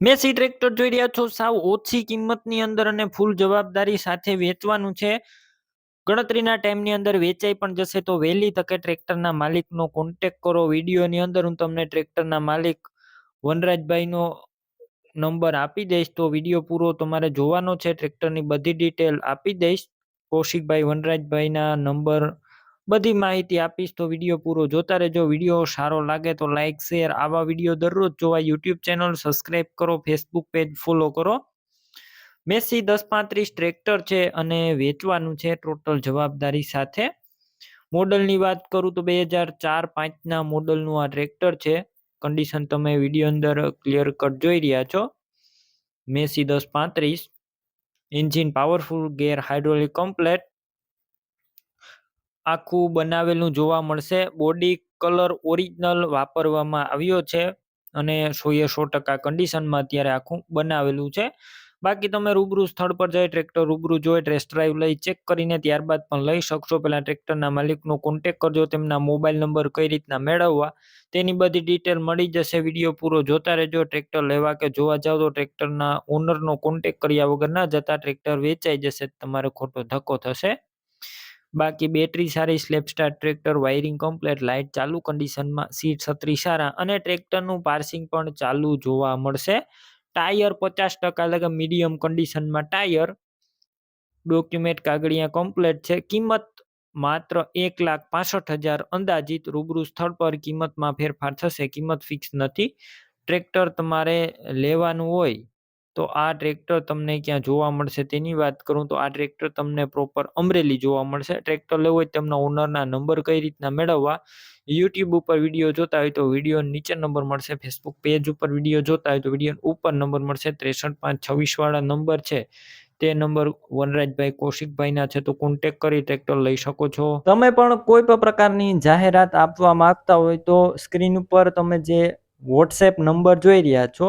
Massey tractor જોઈ રહ્યા છો. સાવ ઓછી કિંમતની અંદર અને ફૂલ જવાબદારી સાથે વેચવાનું છે. ગણતરીના ટાઈમની અંદર વેચાઈ પણ જશે તો વહેલી તકે ટ્રેક્ટરના માલિકનો કોન્ટેક કરો. વિડીયોની અંદર હું તમને ટ્રેક્ટરના માલિક વનરાજભાઈનો નંબર આપી દઈશ. તો વીડિયો પૂરો તમારે જોવાનો છે. ટ્રેક્ટરની બધી ડિટેલ આપી દઈશ. કૌશિકભાઈ વનરાજભાઈના નંબર બધી માહિતી આપીશ તો વીડિયો પૂરો જોતા રહેજો. વીડિયો સારો લાગે તો લાઇક શેર આવા વીડિયો દરરોજ જોવા યુટ્યુબ ચેનલ સબસ્ક્રાઈબ કરો ફેસબુક પેજ ફોલો કરો. મેસી દસ પાંત્રીસ ટ્રેક્ટર છે અને વેચવાનું છે ટોટલ જવાબદારી સાથે. મોડલની વાત કરું તો બે હજાર ચાર પાંચના મોડલનું આ ટ્રેક્ટર છે. કન્ડિશન તમે વીડિયો અંદર ક્લિયર કટ જોઈ રહ્યા છો. મેસી દસ પાંત્રીસ. Engine powerful gear hydraulic complete આખું બનાવેલું જોવા મળશે. બોડી કલર ઓરિજિનલ વાપરવામાં આવ્યો છે અને સોએ સો ટકા કન્ડિશનમાં અત્યારે આખું બનાવેલું છે. બાકી તમે રૂબરૂ સ્થળ પર જઈ ટ્રેક્ટર રૂબરૂ જોઈ ટેસ્ટ ડ્રાઈવ લઈ ચેક કરીને ત્યારબાદ પણ લઈ શકશો. પહેલાં ટ્રેક્ટરના માલિકનો કોન્ટેક કરજો, તેમના મોબાઈલ નંબર કઈ રીતના મેળવવા, તેની બધી ડિટેલ મળી જશે. વીડિયો પૂરો જોતા રહેજો ટ્રેક્ટર લેવા કે જોવા જાઓ તો ટ્રેક્ટરના ઓનરનો કોન્ટેક કર્યા વગર ના જતા ટ્રેક્ટર વેચાઈ જશે, તમારે ખોટો ધક્કો થશે. બાકી બેટરી સારી સ્લેપ સ્ટાર ટ્રેક્ટર વાયરિંગ કમ્પ્લેટ લાઇટ ચાલુ કન્ડિશનમાં સીટ છત્રી સારા અને ટ્રેક્ટરનું પાર્સિંગ પણ ચાલુ જોવા મળશે. ટાયર પચાસ ટકા કે મીડિયમ કન્ડિશનમાં ટાયર ડોક્યુમેન્ટ કાગળિયા કમ્પ્લેટ છે. કિંમત માત્ર એક લાખ પાસઠ હજાર અંદાજિત, રૂબરૂ સ્થળ પર કિંમતમાં ફેરફાર થશે. કિંમત ફિક્સ નથી. ટ્રેક્ટર તમારે લેવાનું હોય તો આ ટ્રેક્ટર તમને ક્યાં જોવા મળશે તેની વાત કરું તો આ ટ્રેક્ટર તમને પ્રોપર અમરેલી જોવા મળશે. ટ્રેક્ટર લેવું હોય તેમના ઓનરના નંબર કઈ રીતના મેળવવા યુટ્યુબ ઉપર વીડિયો જોતા હોય તો વીડિયો નીચે નંબર મળશે ફેસબુક પેજ ઉપર વીડિયો જોતા હોય તો વીડિયો ઉપર નંબર મળશે, ત્રેસઠ પાંચ છવ્વીસવાળા નંબર છે. તે નંબર વનરાજભાઈ કૌશિકભાઈના છે તો કોન્ટેક કરી ટ્રેક્ટર લઈ શકો છો. તમે પણ કોઈ પણ પ્રકારની જાહેરાત આપવા માંગતા હોય તો સ્ક્રીન ઉપર તમે જે વોટ્સએપ નંબર જોઈ રહ્યા છો